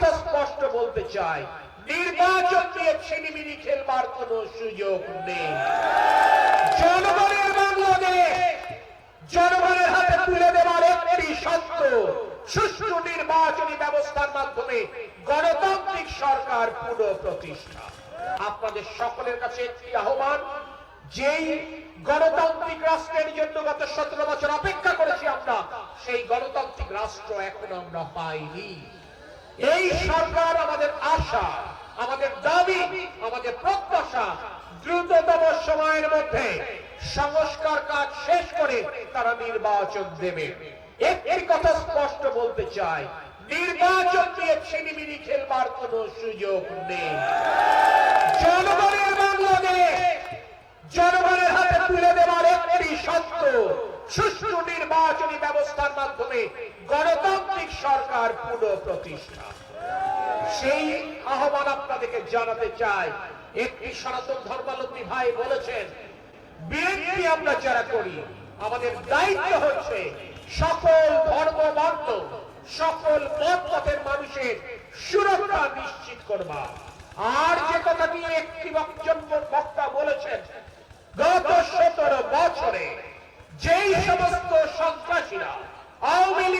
কথা স্পষ্ট বলতে চাই। নির্বাচন নিয়ে ছিনিমিনি খেলবার কোনো সুযোগ নেই। জনগণের বাংলাদেশ, জনগণের হাতে তুলে দেওয়ার একটি সত্য সুষ্ঠু নির্বাচনী ব্যবস্থার মাধ্যমে গণতান্ত্রিক সরকার পুনঃপ্রতিষ্ঠা। আপনাদের সকলের কাছে একটি আহ্বান, যেই গণতান্ত্রিক রাষ্ট্রের জন্য গত সতেরো বছর অপেক্ষা করেছি আমরা, সেই গণতান্ত্রিক রাষ্ট্র এখন আমরা পাইনি। এই সরকার আমাদের আশা, আমাদের দাবি, আমাদের প্রত্যাশা দ্রুততম সময়ের মধ্যে সংস্কার কাজ শেষ করে তারা নির্বাচন দেবে। একটি কথা স্পষ্ট বলতে চাই, নির্বাচন ছিনিমিনি খেলবার কোনো সুযোগ নেই। জনগণের বাংলাদেশ, জনগণের হাতে তুলে দেওয়ার একটি সত্য সুষ্ঠু নির্বাচনী ব্যবস্থার মাধ্যমে গণতান্ত্রিক সরকার পুনঃপ্রতিষ্ঠা। সেই আহ্বান আপনাদেরকে জানাতে চাই। একটি সনাতন ধর্মাবলম্বী ভাই বলেছেন, বিএনপি আমরা যারা করি, আমাদের দায়িত্ব হচ্ছে সকল ধর্মবর্ণ সকল পথের মানুষের সুরক্ষা নিশ্চিত করবা আর যে কথা নিয়ে একটি বক্তব্য বক্তা বলেছেন, গত সতেরো বছরে যেই সমস্ত সন্ত্রাসীরা আওয়ামী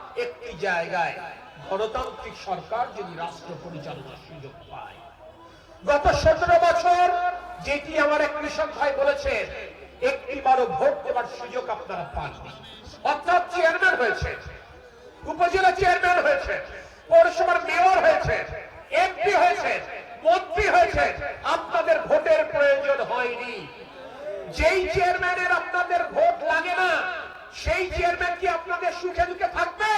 একটি জায়গায় গণতান্ত্রিক সরকার যদি রাষ্ট্র পরিচালনার সুযোগ পায়। গত সতেরো বছর যেটি আমার এক কৃষক ভাই বলেছেন, একটি বারো ভোট দেওয়ার সুযোগ আপনারা পাননি। অর্থাৎ চেয়ারম্যান হয়েছে উপজেলা চেয়ারম্যান হয়েছে পৌরসভার মেয়র হয়েছে এমপি হয়েছে মন্ত্রী হয়েছে আপনাদের ভোটের প্রয়োজন হয়নি যেই চেয়ারম্যানের আপনাদের ভোট লাগে না সেই চেয়ারম্যান কি আপনাদের সুখে দুঃখে থাকবে?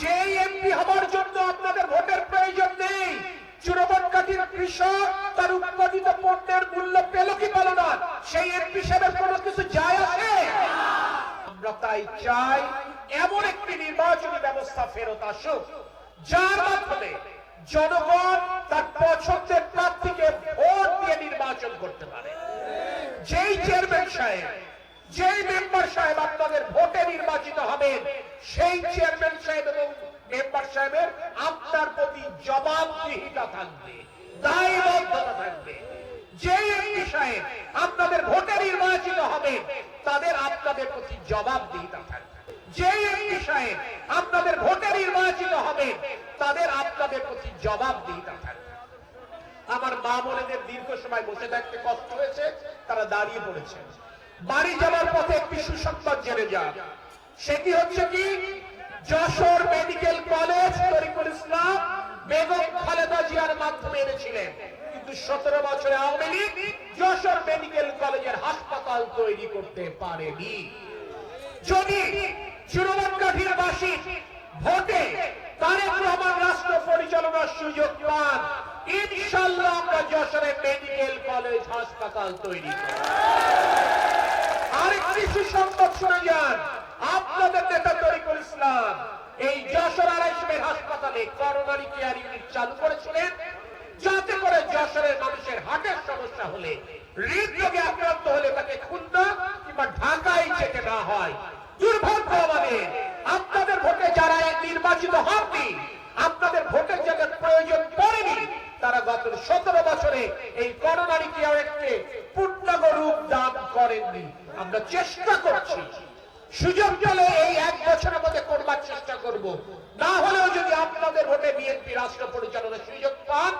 যেই এমপি হবার জন্য আপনাদের ভোটের প্রয়োজন নেই জনগণ তার পছন্দের প্রার্থীকে ভোট দিয়ে নির্বাচন করতে পারে। যেই চেয়ারম্যান সাহেব, যেই মেম্বার সাহেব আপনাদের ভোটে নির্বাচিত হবেন সেই চেয়ারম্যান সাহেব এবং মেম্বার সাহেবের আপনার প্রতি জবাবদিহিতা থাকবে দায়বদ্ধতা থাকবে যে এমপি সাহেব আপনাদের ভোটে নির্বাচিত হবে তাদের প্রতি জবাবদিহিতা যে সাহেব আপনাদের ভোটে নির্বাচিত হবে, তাদের আপনাদের প্রতি জবাবদিহিতা থাকবে। আমার মা বোনেদের দীর্ঘ সময় বসে থাকতে কষ্ট হয়েছে, তারা দাঁড়িয়ে পড়েছে। বাড়ি যাওয়ার পথে একটি সুসংবাদ জেনে যান। সেটি হচ্ছে কি? যশোর মেডিকেল কলেজ, তরিকুল ইসলাম, বেগম খালেদা জিয়ার মাধ্যমে এনেছিলেন। কিন্তু সতেরো বছরে আওয়ামী লীগ যশোর মেডিকেল কলেজের হাসপাতাল তৈরি করতে পারেনি। যদি চুরমানকাঠির বাসী ভোটে তারেক রহমান রাষ্ট্র পরিচালনার সুযোগ পান ইনশাল্লাহ আমরা যশোরে মেডিকেল কলেজ হাসপাতাল তৈরি করব। আরেকটি সুসংবাদ শুনে যান, আপনাদের নেতা তরিকুল ইসলাম এই যশোর আড়াইশমের হাসপাতালে করোনারি কেয়ার ইউনিট চালু করেছিলেন, যাতে করে যশোরের মানুষের হার্টের সমস্যা হলে হৃদরোগে আক্রান্ত হলে তাকে খুলনা কিংবা ঢাকায় যেতে না হয় দুর্ভাগ্য আমাদের আপনাদের ভোটে যারা এই নির্বাচিত হননি আপনাদের ভোটের যাদের প্রয়োজন পড়েনি তারা গত সতেরো বছরে এই করোনারি কেয়ারকে পূর্ণাঙ্গ রূপ দান করেননি। আমরা চেষ্টা করছি। সুযোগ পেলে এই এক বছরের মধ্যে করবার চেষ্টা করব। না হলেও যদি আপনাদের ভোটে বিএনপি রাষ্ট্র পরিচালনার সুযোগ পান,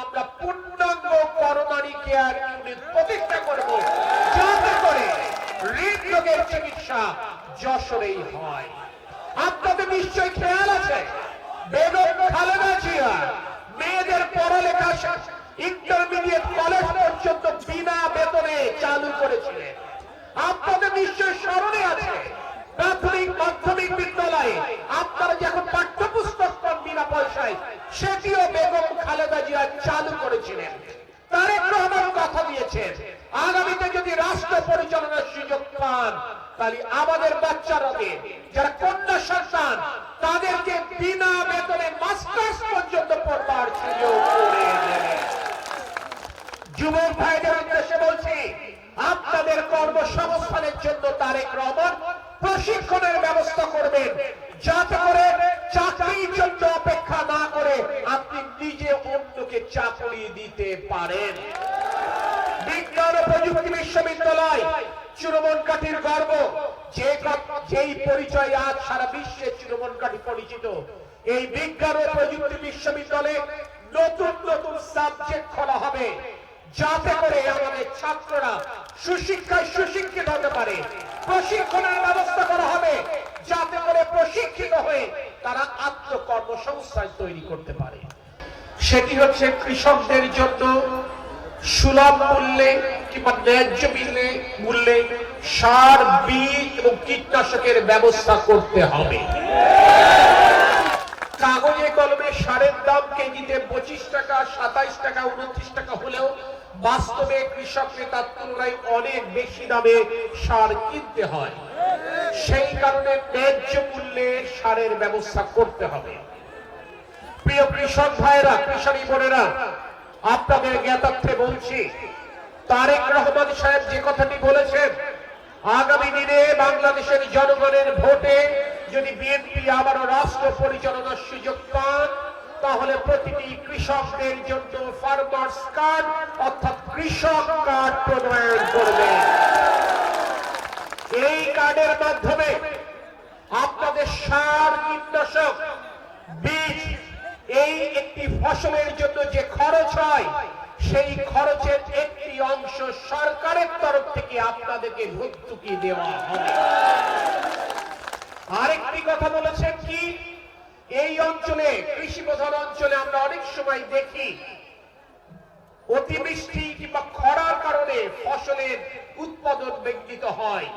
আমরা পূর্ণাঙ্গ করোনারি কেয়ার ইউনিট প্রতিষ্ঠা করব। যাতে করে হৃদরোগের চিকিৎসা যশোরেই হয়। আপনাদের নিশ্চয় খেয়াল আছে, বেগম খালেদা জিয়া মেয়েদের পড়ালেখা ইন্টারমিডিয়েট কলেজ পর্যন্ত বিনা বেতনে চালু করেছিলেন আপনাদের নিশ্চয় স্মরণে আছে, প্রাথমিক মাধ্যমিক বিদ্যালয়ে আপনারা যখন পাঠ্যপুস্তক বিনা পয়সায়, সেটিও বেগম খালেদা জিয়া চালু করেছিলেন। তারেক রহমান কথা দিয়েছেন, আগামীতে যদি রাষ্ট্র পরিচালনার সুযোগ পান, তাহলে আমাদের বাচ্চারাকে যারা কন্যা সন্তান, তাদেরকে বিনা বেতনে মাস্টার্স পর্যন্ত পড়বার সুযোগ করে দেবেন যুবক ভাইদের উদ্দেশ্যে বলছি আপনাদের কর্মসংস্থানের জন্য তারেক রহমান প্রশিক্ষণের ব্যবস্থা করবেন। যাতে করে চাকরির জন্য অপেক্ষা না করে আপনি নিজে অন্যকে চাকরি দিতে পারেন। বিজ্ঞান ও প্রযুক্তি বিশ্ববিদ্যালয়, চুরমন কাঠির গর্ব। যে যেই পরিচয় আজ সারা বিশ্বে চুরমন কাঠি পরিচিত। এই বিজ্ঞান ও প্রযুক্তি বিশ্ববিদ্যালয়ে নতুন নতুন সাবজেক্ট খোলা হবে। যাতে করে আমাদের ছাত্ররা সুশিক্ষায় সুশিক্ষিত হতে পারে, প্রশিক্ষণের ব্যবস্থা করা হবে, যাতে করে প্রশিক্ষিত হয়ে তারা আত্মকর্মসংস্থান তৈরি করতে পারে। সেটি হচ্ছে কৃষকদের জন্য সুলভ মূল্যে কিংবা ন্যায্য মূল্যে মূল্যে সার, বীজ এবং কীটনাশকের ব্যবস্থা করতে হবে। কাগজে কলমে সারের দাম কেজিতে পঁচিশ টাকা, সাতাইশ টাকা, উনত্রিশ টাকা বাস্তবে কৃষককে তার তুলনায় অনেক বেশি দামে সার কিনতে হয়। সেই কারণে ন্যায্য মূল্যে সারের ব্যবস্থা করতে হবে। প্রিয় কৃষক ভাইরা কৃষকী বোনেরা, আপনাদের জ্ঞাতার্থে বলছি, তারেক রহমান সাহেব যে কথাটি বলেছেন, আগামী দিনে বাংলাদেশের জনগণের ভোটে যদি বিএনপি আবারও রাষ্ট্র পরিচালনার সুযোগ পান, তাহলে প্রতিটি কৃষকদের জন্য ফার্মার্স কার্ড অর্থাৎ কৃষক কার্ড প্রণয়ন করবে। এই কার্ডের মাধ্যমে আপনাদের সার, কীটনাশক, বীজ, এই একটি ফসলের জন্য যে খরচ হয়, সেই খরচের একটি অংশ সরকারের তরফ থেকে আপনাদেরকে ভর্তুকি দেওয়া হবে। আরেকটি কথা বলেছেন কি? এই অঞ্চলে কৃষি প্রধান অঞ্চলে আমরা অনেক সময় দেখি অতিবৃষ্টি কিংবা খরার কারণে ফসলের উৎপাদন বিঘ্নিত হয়।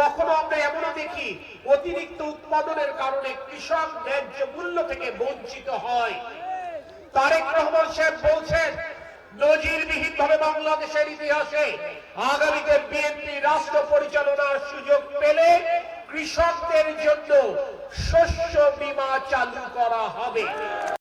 কখনো আমরা এমনও দেখি, অতিরিক্ত উৎপাদনের কারণে কৃষক ন্যায্য মূল্য থেকে বঞ্চিত হয়। তারেক রহমান সাহেব বলছেন নজিরবিহীন ভাবে বাংলাদেশের ইতিহাসে আগামীতে বিএনপি রাষ্ট্র পরিচালনার সুযোগ পেলে কৃষকদের জন্য শস্য বীমা চালু করা হবে।